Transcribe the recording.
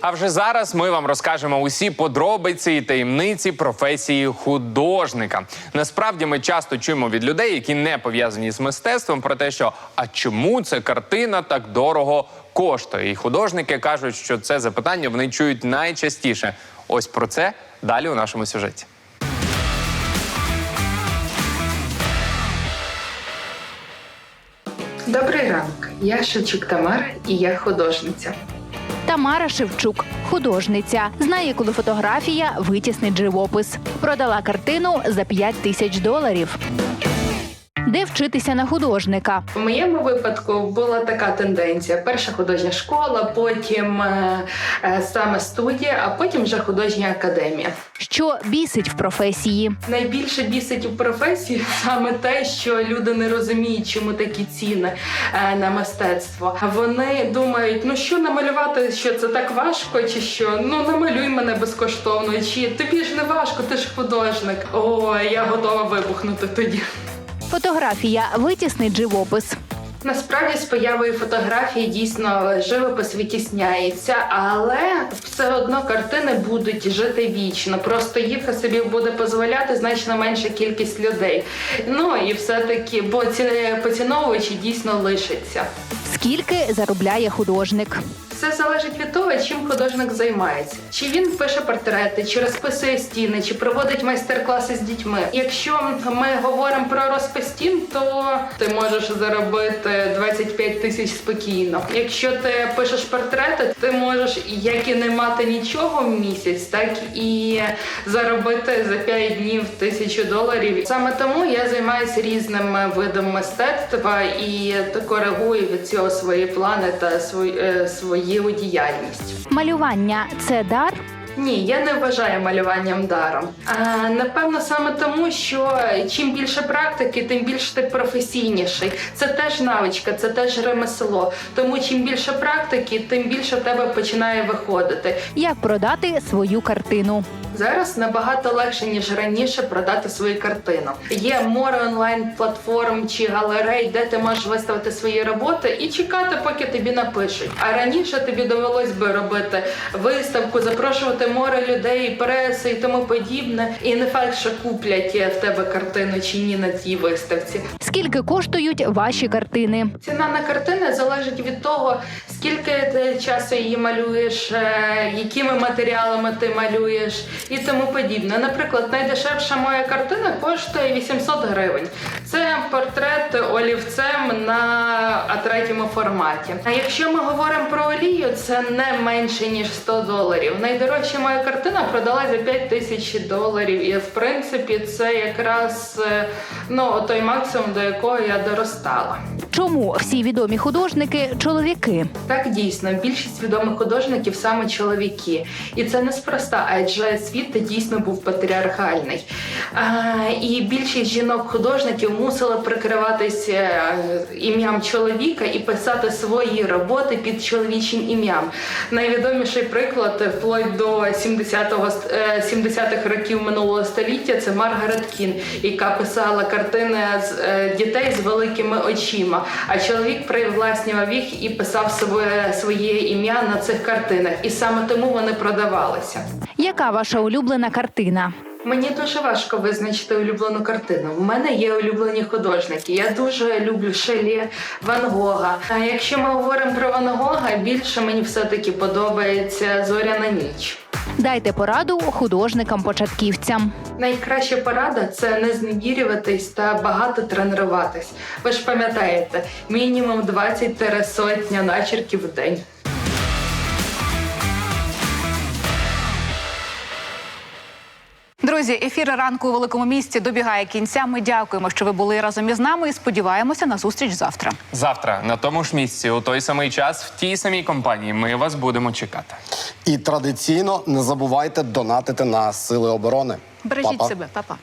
А вже зараз ми вам розкажемо усі подробиці і таємниці професії художника. Насправді ми часто чуємо від людей, які не пов'язані з мистецтвом, про те, що а чому ця картина так дорого коштує? І художники кажуть, що це запитання вони чують найчастіше. Ось про це далі у нашому сюжеті. Добрий ранок. Я Шевчук Тамара і я художниця. Тамара Шевчук, художниця, знає, коли фотографія витіснить живопис. Продала картину за 5 тисяч доларів. Де вчитися на художника? У моєму випадку була така тенденція: перша художня школа, потім е, е, саме студія, а потім вже художня академія. Що бісить в професії? Найбільше бісить у професії саме те, що люди не розуміють, чому такі ціни е, на мистецтво. Вони думають, ну що намалювати, що це так важко, чи що ну намалюй мене безкоштовно, чи тобі ж не важко, ти ж художник. О, я готова вибухнути тоді. Фотографія витіснить живопис. Насправді з появою фотографії дійсно живопис витісняється, але все одно картини будуть жити вічно. Просто їх собі буде дозволяти значно менша кількість людей. Ну і все-таки, бо ці поціновувачі дійсно лишаться. Скільки заробляє художник? Все залежить від того, чим художник займається. Чи він пише портрети, чи розписує стіни, чи проводить майстер-класи з дітьми. Якщо ми говоримо про розпис стін, то ти можеш заробити 25 тисяч спокійно. Якщо ти пишеш портрети, ти можеш як і не мати нічого в місяць, так і заробити за 5 днів тисячу доларів. Саме тому я займаюся різними видами мистецтва і коригую від цього свої плани та свої, свою діяльність. Малювання це дар. Ні, я не вважаю малюванням даром. А, напевно, саме тому, що чим більше практики, тим більше ти професійніший. Це теж навичка, це теж ремесло. Тому чим більше практики, тим більше в тебе починає виходити. Як продати свою картину? Зараз набагато легше ніж раніше продати свою картину. Є море онлайн платформ чи галерей, де ти можеш виставити свої роботи і чекати, поки тобі напишуть. А раніше тобі довелось би робити виставку, запрошувати море людей, преси і тому подібне. І не факт, що куплять в тебе картину чи ні на цій виставці. Скільки коштують ваші картини? Ціна на картини залежить від того, скільки ти часу її малюєш, е, якими матеріалами ти малюєш і тому подібне. Наприклад, найдешевша моя картина коштує 800 гривень. Це портрет олівцем на А3 форматі. А якщо ми говоримо про олію, це не менше ніж 100 доларів. Найдорожча моя картина продала за 5 тисяч доларів. І в принципі це якраз е, ну той максимум, до якого я доростала. Чому всі відомі художники чоловіки? Так дійсно, більшість відомих художників саме чоловіки, і це неспроста, адже світ дійсно був патріархальний. І більшість жінок-художників мусили прикриватися е, ім'ям чоловіка і писати свої роботи під чоловічим ім'ям. Найвідоміший приклад вплоть до 70-го, ст- е, 70-х років минулого століття це Маргарет Кін, яка писала картини з е, дітей з великими очима. А чоловік привласнював їх і писав своє, своє ім'я на цих картинах. І саме тому вони продавалися. Яка ваша улюблена картина? Мені дуже важко визначити улюблену картину. У мене є улюблені художники. Я дуже люблю Шелі, Ван Гога. А якщо ми говоримо про Ван Гога, більше мені все-таки подобається Зоряна ніч. Дайте пораду художникам-початківцям. Найкраща порада це не знедірюватись та багато тренуватись. Ви ж пам'ятаєте, мінімум 20 сотня начерків в день. Друзі, ефір ранку у великому місті добігає кінця. Ми дякуємо, що ви були разом із нами і сподіваємося на зустріч завтра. Завтра на тому ж місці, у той самий час, в тій самій компанії. Ми вас будемо чекати. І традиційно не забувайте донатити на сили оборони. Бережіть Па-па. себе, Па-па.